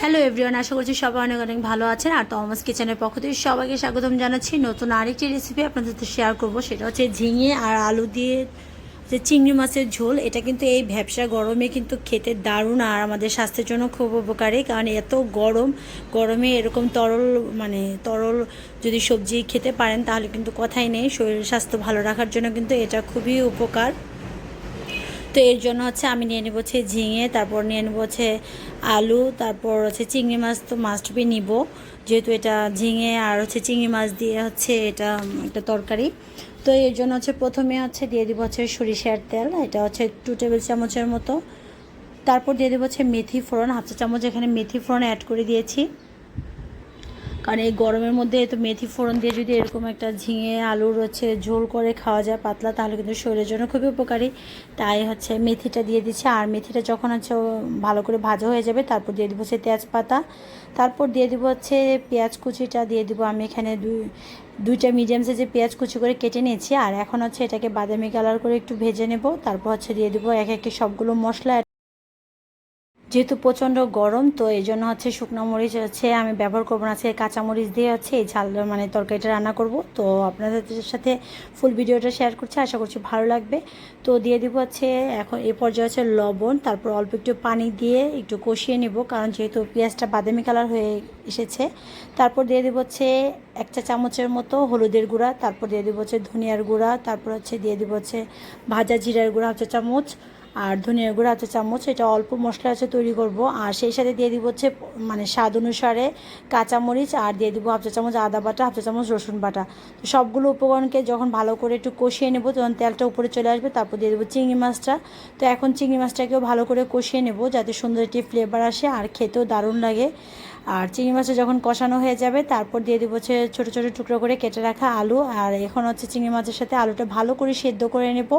Hello everyone আশা করছি সবাই অনেক অনেক ভালো আছেন। আর তমাস কিচেনের পক্ষ থেকে সবাইকে স্বাগতম জানাচ্ছি। নতুন আরেকটি রেসিপি আপনাদের সাথে শেয়ার করব। সেটা হচ্ছে ঝিঙে আর আলু দিয়ে যে চিংড়ি মাছের ঝোল। এটা কিন্তু এই ভ্যাবসা গরমে কিন্তু খেতে দারুণ আর আমাদের স্বাস্থ্যের জন্য খুব উপকারী। কারণ এত গরম, গরমে এরকম তরল মানে তরল যদি সবজি খেতে পারেন, তাহলে কিন্তু কথাই নেই। শরীর স্বাস্থ্য ভালো রাখার জন্য কিন্তু এটা খুবই উপকার। তো এর জন্য হচ্ছে আমি নিয়ে নেব হচ্ছে ঝিঙে, তারপর নিয়ে নেব হচ্ছে আলু, তারপর হচ্ছে চিংড়ি মাছ তো মাস্ট বি নিব। যেহেতু এটা ঝিঙে আর হচ্ছে চিংড়ি মাছ দিয়ে হচ্ছে এটা একটা তরকারি। তো এর জন্য হচ্ছে প্রথমে হচ্ছে দিয়ে দিব হচ্ছে সরিষার তেল, এটা হচ্ছে টু টেবিল চামচের মতো। তারপর দিয়ে দেবো হচ্ছে মেথি ফোড়ন, হাফ চা চামচ এখানে মেথি ফোড়ন অ্যাড করে দিয়েছি। কারণ এই গরমের মধ্যে তো মেথি ফোড়ন দিয়ে যদি এরকম একটা ঝিঙে, আলুর হচ্ছে ঝোল করে খাওয়া যায় পাতলা, তাহলে কিন্তু শরীরের জন্য খুবই উপকারী। তাই হচ্ছে মেথিটা দিয়ে দিচ্ছি। আর মেথিটা যখন হচ্ছে ভালো করে ভাজা হয়ে যাবে, তারপর দিয়ে দেবো হচ্ছে তেজপাতা। তারপর দিয়ে দেবো হচ্ছে পেঁয়াজ কুচিটা, দিয়ে দেবো আমি এখানে দুই, দুইটা মিডিয়াম সাইজের পেঁয়াজ কুচি করে কেটে নিয়েছি। আর এখন হচ্ছে এটাকে বাদামি কালার করে একটু ভেজে নেব। তারপর হচ্ছে দিয়ে দেবো এক একে সবগুলো মশলা যেহেতু প্রচণ্ড গরম, তো এই জন্য হচ্ছে শুকনো মরিচ হচ্ছে আমি ব্যবহার করব না। হচ্ছে কাঁচামরিচ দিয়ে হচ্ছে এই ঝাল মানে তরকারিটা রান্না করব। তো আপনাদের সাথে ফুল ভিডিওটা শেয়ার করছি, আশা করছি ভালো লাগবে। তো দিয়ে দিব হচ্ছে এখন এ পর্যায়ে হচ্ছে লবণ, তারপর অল্প একটু পানি দিয়ে একটু কষিয়ে নেব, কারণ যেহেতু পেঁয়াজটা বাদামি কালার হয়ে এসেছে। তারপর দিয়ে দেবো হচ্ছে এক চা চামচের মতো হলুদের গুঁড়া, তারপর দিয়ে দেবো হচ্ছে ধনিয়ার গুঁড়া, তারপর হচ্ছে দিয়ে দেবো হচ্ছে ভাজা জিরার গুঁড়া হচ্ছে চামচ। আর ধনিয়া গুঁড়ো হাতে চামচ, এটা অল্প মশলা আছে তৈরি করব। আর সেই সাথে দিয়ে দিব হচ্ছে মানে স্বাদ অনুসারে কাঁচামরিচ, আর দিয়ে দিব হাফ চা চামচ আদা বাটা, হাফ চা চামচ রসুন বাটা। তো সবগুলো উপকরণকে যখন ভালো করে একটু কষিয়ে নেব, তখন তেলটা উপরে চলে আসবে, তারপর দিয়ে দেবো চিংড়ি মাছটা। তো এখন চিংড়ি মাছটাকেও ভালো করে কষিয়ে নেব, যাতে সুন্দর একটি ফ্লেভার আসে, আর খেতেও দারুণ লাগে। আর চিংড়ি মাছটা যখন কষানো হয়ে যাবে, তারপর দিয়ে দেবো হচ্ছে ছোটো ছোটো টুকরো করে কেটে রাখা আলু। আর এখন হচ্ছে চিংড়ি মাছের সাথে আলুটা ভালো করে সেদ্ধ করে নেব।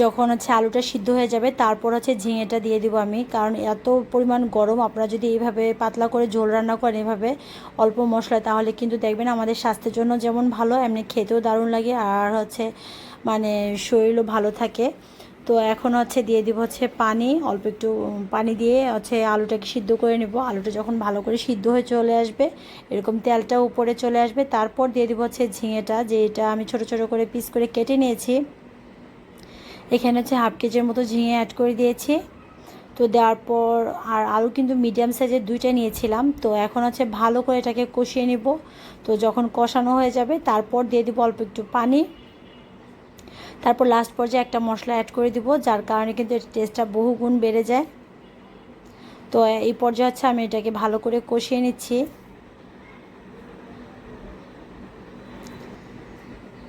যখন হচ্ছে আলুটা সিদ্ধ হয়ে যাবে, তারপর হচ্ছে ঝিঙেটা দিয়ে দিব আমি। কারণ এত পরিমাণ গরম, আপনারা যদি এইভাবে পাতলা করে ঝোল রান্না করেন এভাবে অল্প মশলা তাহলে কিন্তু দেখবেন আমাদের স্বাস্থ্যের জন্য যেমন ভালো, এমনি খেতেও দারুণ লাগে আর হচ্ছে মানে শরীরও ভালো থাকে। তো এখন হচ্ছে দিয়ে দিব হচ্ছে পানি, অল্প একটু পানি দিয়ে হচ্ছে আলুটাকে সিদ্ধ করে নেব। আলুটা যখন ভালো করে সিদ্ধ হয়ে চলে আসবে, এরকম তেলটা উপরে চলে আসবে, তারপর দিয়ে দিব হচ্ছে ঝিঙেটা, যেটা আমি ছোট ছোট করে পিস করে কেটে নিয়েছি। এখানে হচ্ছে হাফ কেজির মতো ঝিঙে অ্যাড করে দিয়েছি। তো দেওয়ার পর আর আলু কিন্তু মিডিয়াম সাইজের দুইটা নিয়েছিলাম। তো এখন হচ্ছে ভালো করে এটাকে কষিয়ে নিব। তো যখন কষানো হয়ে যাবে, তারপর দিয়ে দিব অল্প একটু পানি। তারপর লাস্ট পর্যায়ে একটা মশলা অ্যাড করে দিব, যার কারণে কিন্তু এর টেস্টটা বহুগুণ বেড়ে যায়। তো এই পর্যায়ে হচ্ছে আমি এটাকে ভালো করে কষিয়ে নিচ্ছি।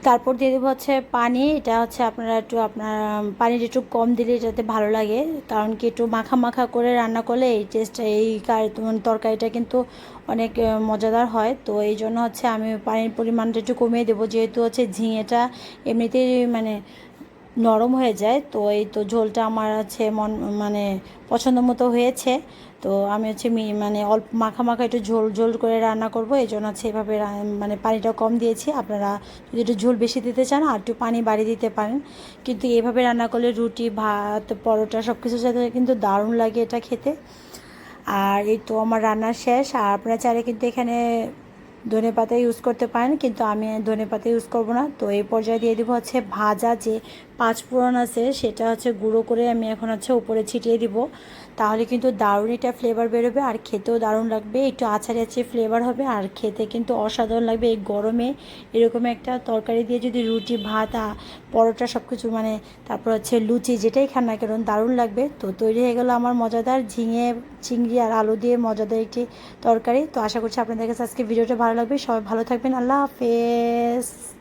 তারপর দিয়ে দেবো হচ্ছে পানি। এটা হচ্ছে আপনারা একটু আপনার পানিটা একটু কম দিলে এটাতে ভালো লাগে। কারণ কি একটু মাখা মাখা করে রান্না করলে এই টেস্টটা এই তরকারিটা কিন্তু অনেক মজাদার হয়। তো এই জন্য হচ্ছে আমি পানির পরিমাণটা একটু কমিয়ে দেবো। যেহেতু হচ্ছে ঝিঙেটা এমনিতেই মানে নরম হয়ে যায়। তো এই তো ঝোলটা আমার হচ্ছে মন মানে পছন্দ মতো হয়েছে। তো আমি হচ্ছে মানে অল্প মাখা মাখা একটু ঝোল ঝোল করে রান্না করব। এই জন্য হচ্ছে এভাবে মানে পানিটা কম দিয়েছি। আপনারা যদি একটু ঝোল বেশি দিতে চান, আর একটু পানি বাড়িয়ে দিতে পারেন। কিন্তু এভাবে রান্না করলে রুটি, ভাত, পরোটা সব কিছুর সাথে কিন্তু দারুণ লাগে এটা খেতে। আর এই তো আমার রান্না শেষ। আর আপনারা চাইলে কিন্তু এখানে ধনে পাতা ইউজ করতে পারেন। কিন্তু আমি ধনে পাতা ইউজ করব না। তো এই পর্যায়ে দিয়ে দেবো হচ্ছে ভাজা যে পাঁচ ফোড়ন আছে, সেটা হচ্ছে গুঁড়ো করে আমি এখন হচ্ছে উপরে ছিটিয়ে দিব। তাহলে কিন্তু দারুণ এটা ফ্লেভার বেরোবে আর খেতেও দারুণ লাগবে। একটু আচারে আছে ফ্লেভার হবে আর খেতে কিন্তু অসাধারণ লাগবে। এই গরমে এরকম একটা তরকারি দিয়ে যদি রুটি, ভাত পরোটা সব কিছু মানে তারপর হচ্ছে লুচি যেটাই খান না কেন দারুণ লাগবে। তো তৈরি হয়ে গেলো আমার মজাদার ঝিঙে, চিংড়ি আর আলু দিয়ে মজাদার একটি তরকারি। তো আশা করছি আপনাদের কাছে আজকে ভিডিওটা ভালো লাগবে। সবাই ভালো থাকবেন। আল্লাহ হাফেজ।